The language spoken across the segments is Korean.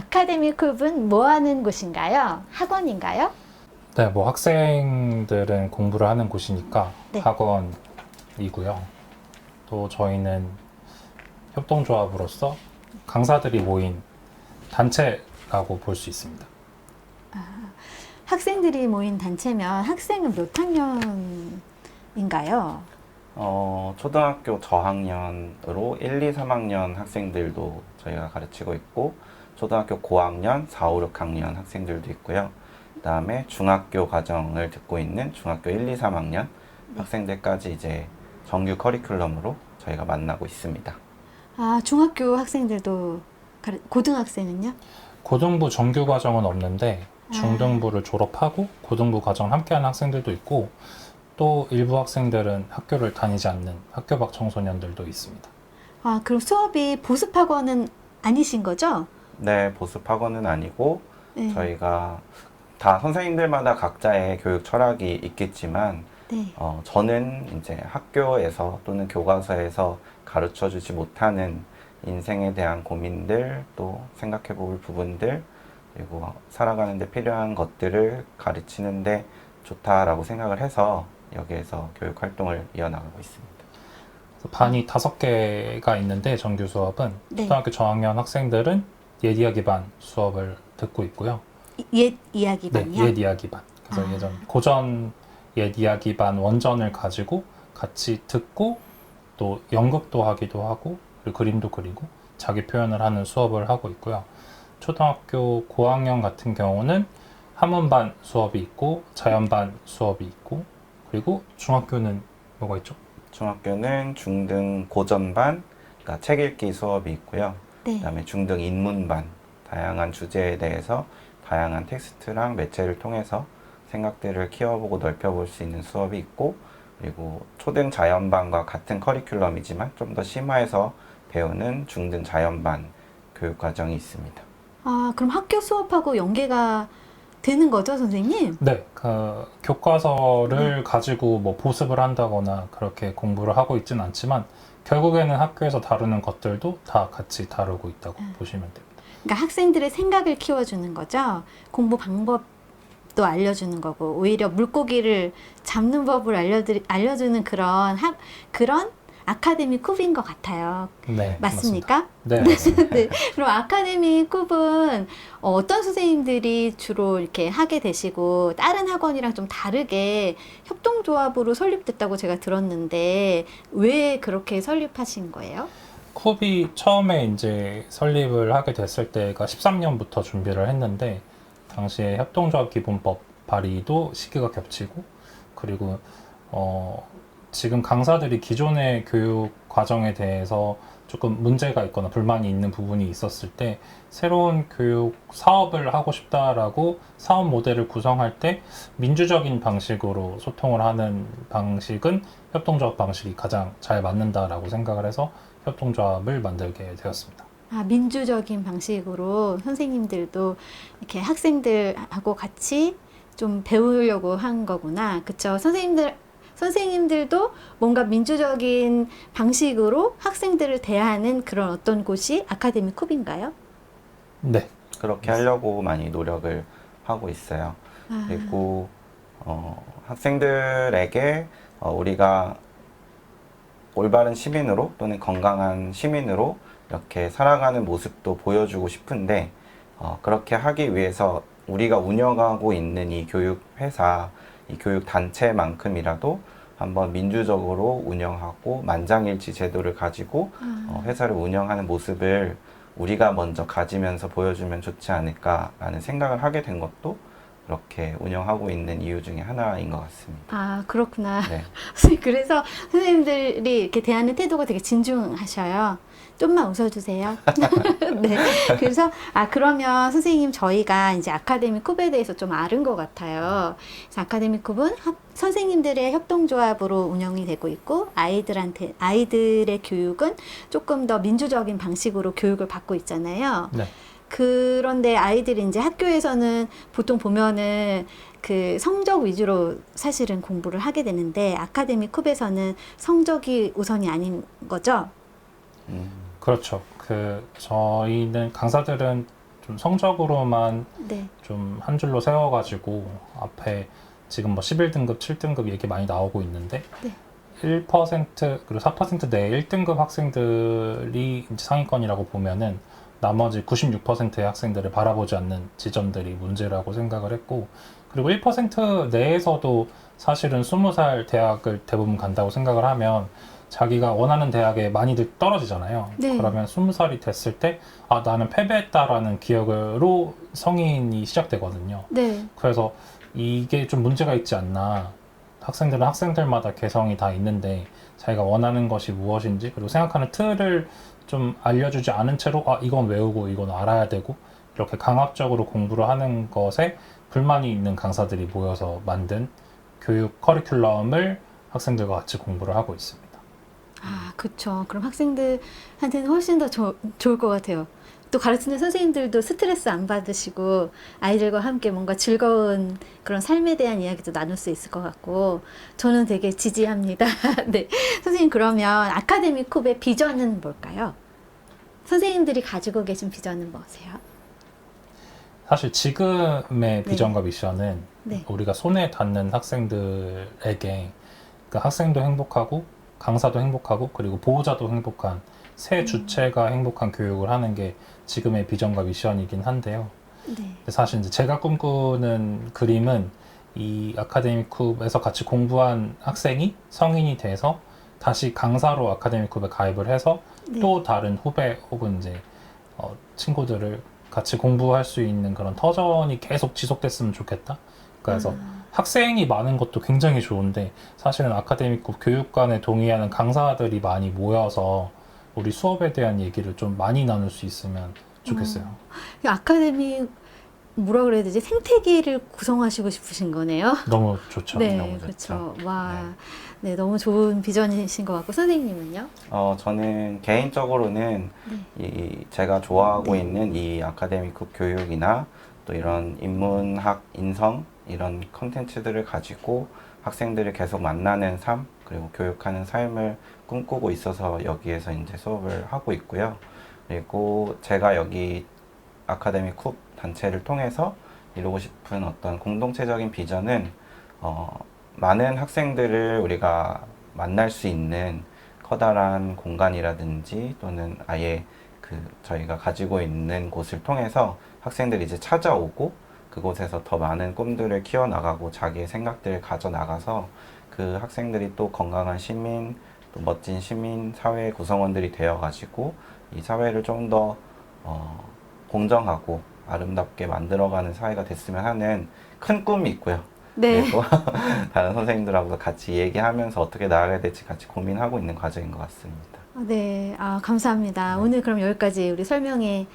아카데미 쿱은 뭐 하는 곳인가요? 학원인가요? 네, 뭐 학생들은 공부를 하는 곳이니까 네. 학원이고요. 또 저희는 협동조합으로서 강사들이 모인 단체라고 볼 수 있습니다. 학생들이 모인 단체면 학생은 몇 학년인가요? 어, 초등학교 저학년으로 1, 2, 3학년 학생들도 저희가 가르치고 있고, 초등학교 고학년, 4, 5, 6학년 학생들도 있고요. 그 다음에 중학교 과정을 듣고 있는 중학교 1, 2, 3학년 학생들까지 이제 정규 커리큘럼으로 저희가 만나고 있습니다. 아, 중학교 학생들도 가르- 고등학생은요? 고등부 정규 과정은 없는데 아. 중등부를 졸업하고 고등부 과정을 함께하는 학생들도 있고 또 일부 학생들은 학교를 다니지 않는 학교 밖 청소년들도 있습니다. 아, 그럼 수업이 보습 학원은 아니신 거죠? 네, 보습 학원은 아니고, 네. 저희가 다 선생님들마다 각자의 교육 철학이 있겠지만, 네. 어, 저는 이제 학교에서 또는 교과서에서 가르쳐 주지 못하는 인생에 대한 고민들, 또 생각해 볼 부분들, 그리고 살아가는데 필요한 것들을 가르치는데 좋다라고 생각을 해서 여기에서 교육 활동을 이어나가고 있습니다. 반이 다섯 개가 있는데 정규 수업은 네. 초등학교 저학년 학생들은 옛 이야기 반 수업을 듣고 있고요. 옛 이야기 네, 반이요? 옛 이야기 반. 그래서 아. 예전 고전 옛 이야기 반 원전을 가지고 같이 듣고 또 연극도 하기도 하고 그리고 그림도 그리고 자기 표현을 하는 수업을 하고 있고요. 초등학교 고학년 같은 경우는 한문반 수업이 있고 자연반 수업이 있고 그리고 중학교는 뭐가 있죠? 중학교는 중등 고전반, 그러니까 책 읽기 수업이 있고요. 네. 그다음에 중등 인문반 다양한 주제에 대해서 다양한 텍스트랑 매체를 통해서 생각들을 키워보고 넓혀볼 수 있는 수업이 있고 그리고 초등 자연반과 같은 커리큘럼이지만 좀 더 심화해서 배우는 중등 자연반 교육 과정이 있습니다. 아, 그럼 학교 수업하고 연계가 되는 거죠, 선생님? 네, 그 교과서를 가지고 뭐 보습을 한다거나 그렇게 공부를 하고 있지는 않지만 결국에는 학교에서 다루는 것들도 다 같이 다루고 있다고 음. 보시면 됩니다. 그러니까 학생들의 생각을 키워주는 거죠. 공부 방법도 알려주는 거고 오히려 물고기를 잡는 법을 알려드 알려주는 그런 학 그런 아카데미 쿱인 것 같아요. 네, 맞습니까? 네, 맞습니다. 네. 그럼 아카데미 쿱은 어, 어떤 선생님들이 주로 이렇게 하게 되시고 다른 학원이랑 좀 다르게 협동조합으로 설립됐다고 제가 들었는데 왜 그렇게 설립하신 거예요? 쿱이 처음에 이제 설립을 하게 됐을 때가 13년부터 준비를 했는데 당시에 협동조합 기본법 발의도 시기가 겹치고 그리고 어 지금 강사들이 기존의 교육 과정에 대해서 조금 문제가 있거나 불만이 있는 부분이 있었을 때 새로운 교육 사업을 하고 싶다라고 사업 모델을 구성할 때 민주적인 방식으로 소통을 하는 방식은 협동조합 방식이 가장 잘 맞는다라고 생각을 해서 협동조합을 만들게 되었습니다. 아, 민주적인 방식으로 선생님들도 이렇게 학생들하고 같이 좀 배우려고 한 거구나. 그쵸? 선생님들, 선생님들도 뭔가 민주적인 방식으로 학생들을 대하는 그런 어떤 곳이 아카데미 쿱인가요? 네, 그렇게 하려고 많이 노력을 하고 있어요. 아, 그리고 어, 학생들에게 어, 우리가 올바른 시민으로 또는 건강한 시민으로 이렇게 살아가는 모습도 보여주고 싶은데 어, 그렇게 하기 위해서 우리가 운영하고 있는 이 교육 회사, 이 교육 단체만큼이라도 한번 민주적으로 운영하고 만장일치 제도를 가지고 아, 어, 회사를 운영하는 모습을 우리가 먼저 가지면서 보여주면 좋지 않을까라는 생각을 하게 된 것도 그렇게 운영하고 있는 이유 중에 하나인 것 같습니다. 아, 그렇구나. 네. 그래서 선생님들이 이렇게 대하는 태도가 되게 진중하셔요. 좀만 웃어주세요. 네. 그래서, 아, 그러면 선생님 저희가 이제 아카데미 쿱에 대해서 좀 아는 것 같아요. 그래서 아카데미 쿱은 합- 선생님들의 협동조합으로 운영이 되고 있고, 아이들한테, 아이들의 교육은 조금 더 민주적인 방식으로 교육을 받고 있잖아요. 네. 그런데 아이들이 이제 학교에서는 보통 보면은 그 성적 위주로 사실은 공부를 하게 되는데 아카데미 쿱에서는 성적이 우선이 아닌 거죠. 음, 그렇죠. 그 저희는 강사들은 좀좀 성적으로만 네. 좀 한 줄로 세워가지고 앞에 지금 뭐 11등급, 7등급 얘기 많이 나오고 있는데 네. 1% 그리고 4% 내에 1등급 학생들이 이제 상위권이라고 보면은 나머지 96%의 학생들을 바라보지 않는 지점들이 문제라고 생각을 했고 그리고 1% 내에서도 사실은 20살 대학을 대부분 간다고 생각을 하면 자기가 원하는 대학에 많이들 떨어지잖아요. 네. 그러면 20살이 됐을 때 아, 나는 패배했다라는 기억으로 성인이 시작되거든요. 네. 그래서 이게 좀 문제가 있지 않나. 학생들은 학생들마다 개성이 다 있는데 자기가 원하는 것이 무엇인지 그리고 생각하는 틀을 좀 알려주지 않은 채로 아 이건 외우고 이건 알아야 되고 이렇게 강압적으로 공부를 하는 것에 불만이 있는 강사들이 모여서 만든 교육 커리큘럼을 학생들과 같이 공부를 하고 있습니다. 아, 그쵸. 그럼 학생들한테는 훨씬 더 조- 좋을 것 같아요. 또 가르치는 선생님들도 스트레스 안 받으시고 아이들과 함께 뭔가 즐거운 그런 삶에 대한 이야기도 나눌 수 있을 것 같고 저는 되게 지지합니다. 네. 선생님 그러면 아카데미 쿱의 비전은 뭘까요? 선생님들이 가지고 계신 비전은 뭐세요? 사실 지금의 비전과 미션은 네. 우리가 손에 닿는 학생들에게 그 학생도 행복하고 강사도 행복하고 그리고 보호자도 행복한 새 주체가 행복한 교육을 하는 게 지금의 비전과 미션이긴 한데요. 네. 사실 이제 제가 꿈꾸는 그림은 이 아카데미 쿱에서 같이 공부한 학생이 성인이 돼서 다시 강사로 아카데미 쿱에 가입을 해서 네. 또 다른 후배 혹은 이제 어, 친구들을 같이 공부할 수 있는 그런 터전이 계속 지속됐으면 좋겠다. 그래서 아, 학생이 많은 것도 굉장히 좋은데 사실은 아카데미급 교육관에 동의하는 강사들이 많이 모여서 우리 수업에 대한 얘기를 좀 많이 나눌 수 있으면 좋겠어요. 이 아카데미 뭐라 그래야 되지? 생태계를 구성하시고 싶으신 거네요. 너무 좋죠. 네, 너무 그렇죠. 좋죠. 와, 네, 너무 좋은 비전이신 것 같고 선생님은요? 어, 저는 개인적으로는 네. 이 제가 좋아하고 네. 있는 이 아카데미급 교육이나 또 이런 인문학, 인성 이런 컨텐츠들을 가지고 학생들을 계속 만나는 삶 그리고 교육하는 삶을 꿈꾸고 있어서 여기에서 이제 수업을 하고 있고요. 그리고 제가 여기 아카데미 쿱 단체를 통해서 이루고 싶은 어떤 공동체적인 비전은 어, 많은 학생들을 우리가 만날 수 있는 커다란 공간이라든지 또는 아예 그 저희가 가지고 있는 곳을 통해서 학생들이 이제 찾아오고 그곳에서 더 많은 꿈들을 키워나가고 자기의 생각들을 가져나가서 그 학생들이 또 건강한 시민, 또 멋진 시민, 사회 구성원들이 되어가지고 이 사회를 좀더 어, 공정하고 아름답게 만들어가는 사회가 됐으면 하는 큰 꿈이 있고요. 네. 그리고 다른 선생님들하고 같이 얘기하면서 어떻게 나아가야 될지 같이 고민하고 있는 과정인 것 같습니다. 아, 네, 아, 감사합니다. 네. 오늘 그럼 여기까지 우리 설명회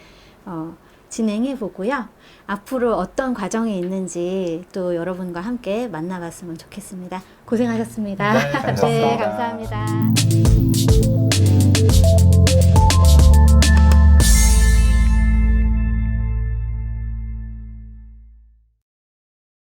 어, 진행해 보고요. 앞으로 어떤 과정이 있는지 또 여러분과 함께 만나봤으면 좋겠습니다. 고생하셨습니다. 네, 감사합니다. 네, 감사합니다.